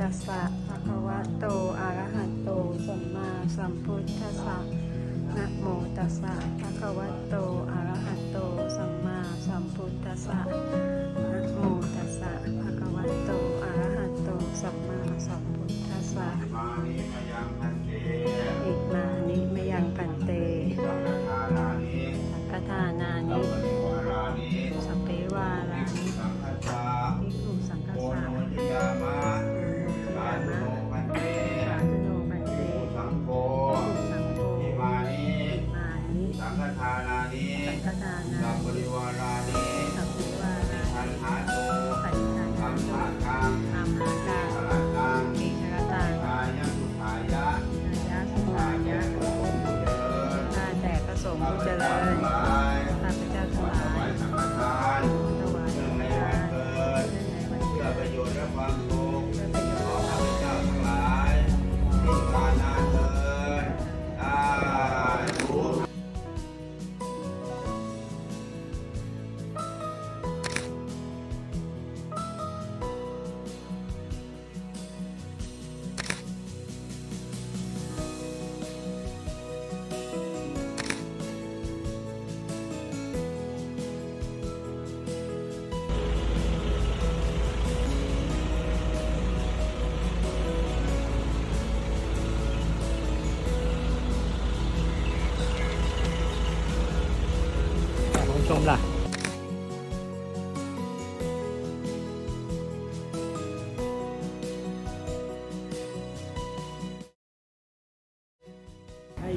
ตัสสะภะคะวะโต อะระหะโต สัมมาสัมพุทธัสสะนะโมตัสสะภะคะวะโต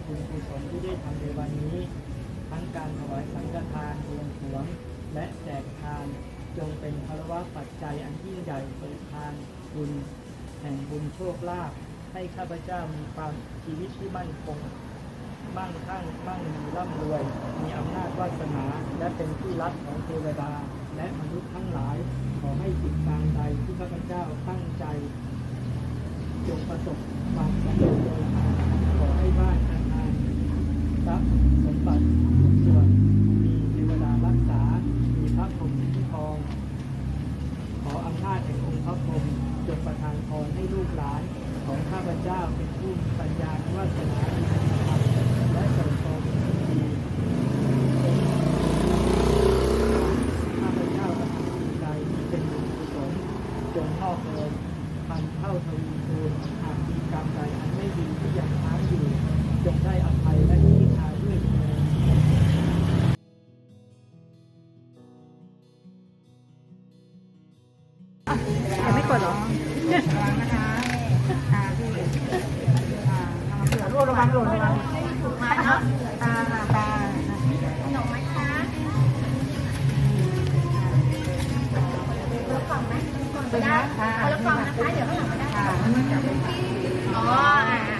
บุญกุศลที่ได้ทำในวันนี้ ทั้งการถวายสังฆทานบวงสรวงและแจกทานจงเป็นภารวะปัจจัยอันยิ่งใหญ่เปิดทางบุญแห่งบุญโชคลาภให้ข้าพเจ้ามีความชีวิตที่มั่นคงมั่งคั่งมั่งมีร่ำรวย มีอำนาจวาสนาและเป็นที่รักของเทวดา และมนุษย์ทั้งหลาย ขอให้จิตการใดที่ข้าพเจ้าตั้งใจ จงประสบความสำเร็จโดยอาขอให้บ้านอาคารทรัพย์ สมบัติ วมระวังหล่นระวังมาเนาะตาตาขนมไหมคะคนละกล่องไหมคนละได้คนละกล่องนะคะ เดี๋ยวข้างหลังไม่ได้อ๋ออ่า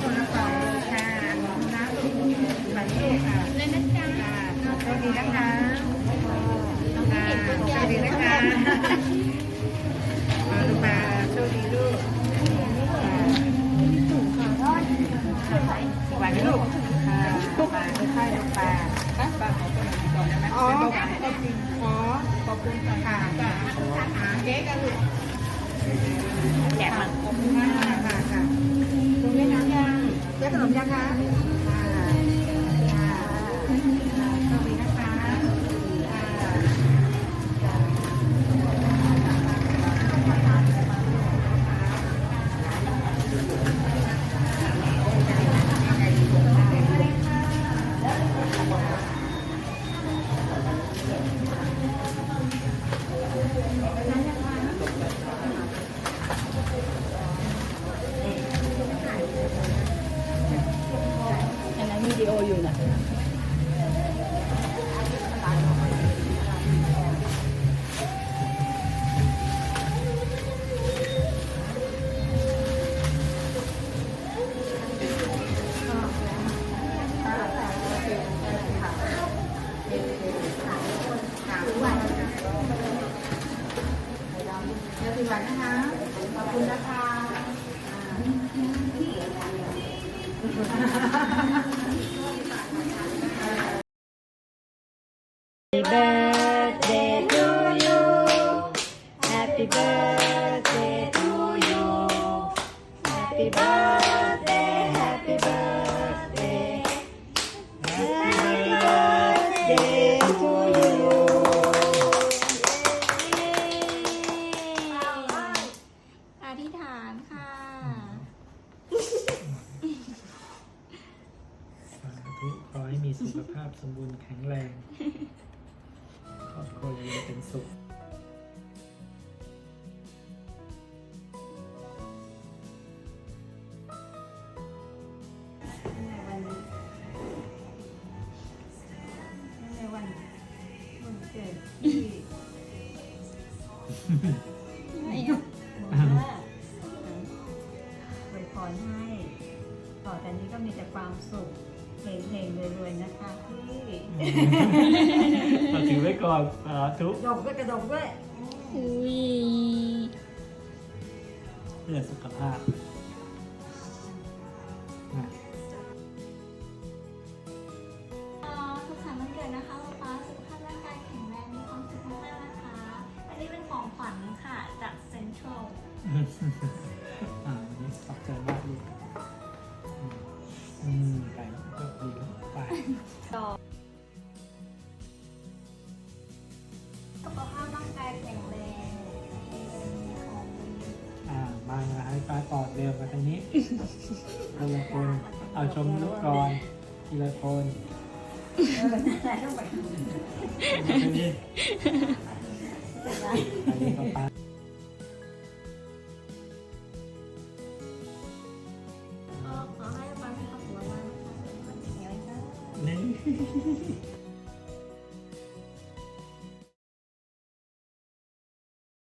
คนละกล่องค่ะน้ำใส่ลูกค่ะเล่นนะจ๊ะสวัสดีนะคะสวัสดีนะ คะมาลูกมาโชคดีลูกไหวไหมลูกค่ะมาค่อยๆลูกปลาป้าป้าขอตัวหน่อยก่อนได้ไหมอ๋อขอขอบคุณค่ะค่ะเค้กกันลูกแหลมมันขอบคุณมากค่ะค่ะตรงนี้น้ำยังเจ๊ขนมยังคะค่ะค่ะ เดี๋ถือบัตรนะคะ ขอบคุณนะคะดีแบ ครอบครัวอยู่เย็นเป็นสุขในวันวันเกิดที่ เพลงเพลงๆรวยๆนะคะพี่เราถือไว้ก่อนสาธุดกด้วยกระดกด้วยอุ้ยเพื่อสุขภาพนะสุขสันต์วันเกิดนะคะป๊าป๊าสุขภาพร่างกายแข็งแรงมีความสุขมากๆนะคะ อันนี้เป็นของขวัญค่ะจากเซ็นทรัล ป้าต่อเร็วมาทางนี้คนละคนเอาชมลูกก่อนทีละคนเออนั่นแหละต้องไปมาทางนี้อันนี้ก็ป้าก็ขอให้ป๊ามีความสุขมากๆนะคะนี่